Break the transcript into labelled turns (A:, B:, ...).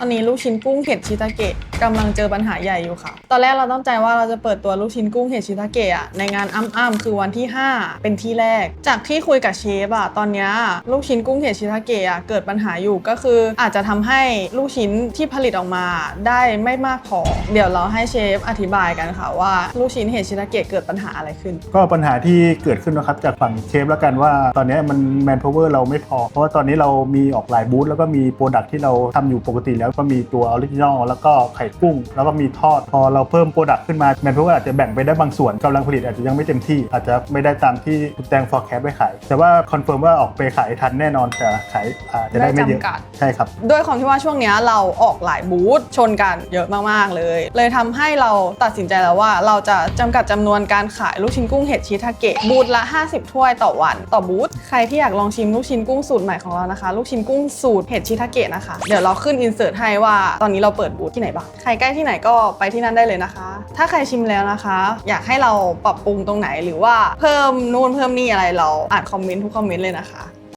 A: ตอนนี้ลูกชิ้นกุ้งเห็ดชิตาเกะกำลังเจอปัญหาใหญ่อยู่ค่ะ ตอนแรกเราตั้งใจว่าเราจะเปิดตัวลูกชิ้นกุ้งเห็ดชิตาเกะอะในงานอ้ำๆคือวันที่ 5 เป็นที่แรก จากที่คุยกับเชฟอะตอนนี้ลูกชิ้นกุ้งเห็ดชิตาเกะอะเกิดปัญหาอยู่ก็คือ อาจจะทำให้ลูกชิ้นที่ผลิตออกมาได้ไม่มากพอ เดี๋ยวเราให้เชฟอธิบายกันค่ะว่าลูกชิ้นเห็ดชิตาเกะเกิดปัญหาอะไรขึ้น
B: ก็ปัญหาที่เกิดขึ้นนะครับจากฝั่งเชฟแล้วกันว่า ตอนนี้มันแมนพาวเวอร์เราไม่พอ เพราะว่าตอนนี้เรามีออกหลายบูธแล้วก็มีโปรดักที่เราทำอยู่ปกติแล้วก็มีตัวออริจินอลแล้วก็ไข่กุ้ง แล้วก็มีทอด พอเราเพิ่มโปรดักขึ้นมาแมนพาวเวอร์อาจจะแบ่งไปได้บางส่วนกำลังผลิตอาจจะยังไม่เต็มที่ อาจจะไม่ได้ตามที่คุณแตง forecast ไว้ขาย แต่ว่าคอนเฟิร์มว่าออกไปขายทันแน่นอนแต่ขายอาจจะได้ไม่เยอะ
A: ได้จำกัด
B: ใช่ครับ
A: ด้วยความที่ว่าช่วงเนี้ยเราออกหลายบูธชนกันเยอะมากๆเลย เลยทำให้เราตัดสินใจแล้วว่าเราจะจำกัดจำนวนการขายลูกชิ้นกุ้งเห็ดชีทาเกะบูธละ 50 ถ้วยต่อวันต่อบูธใครที่อยากลองชิมลูกชิ้นกุ้งสูตรใหม่ของเรานะคะ ลูกชิ้นกุ้งสูตรเห็ดชีทาเกะนะคะ เดี๋ยวเราขึ้นอินเสิร์ตให้ว่าตอนนี้เราเปิดบูธที่ไหนบ้างใครใกล้ที่ไหนก็ไปที่นั่นได้เลยนะคะ ถ้าใครชิมแล้วนะคะ อยากให้เราปรับปรุงตรงไหนหรือว่าเพิ่มนู่นเพิ่มนี่อะไรเราอ่านคอมเมนต์ทุกคอมเมนต์เลยนะคะ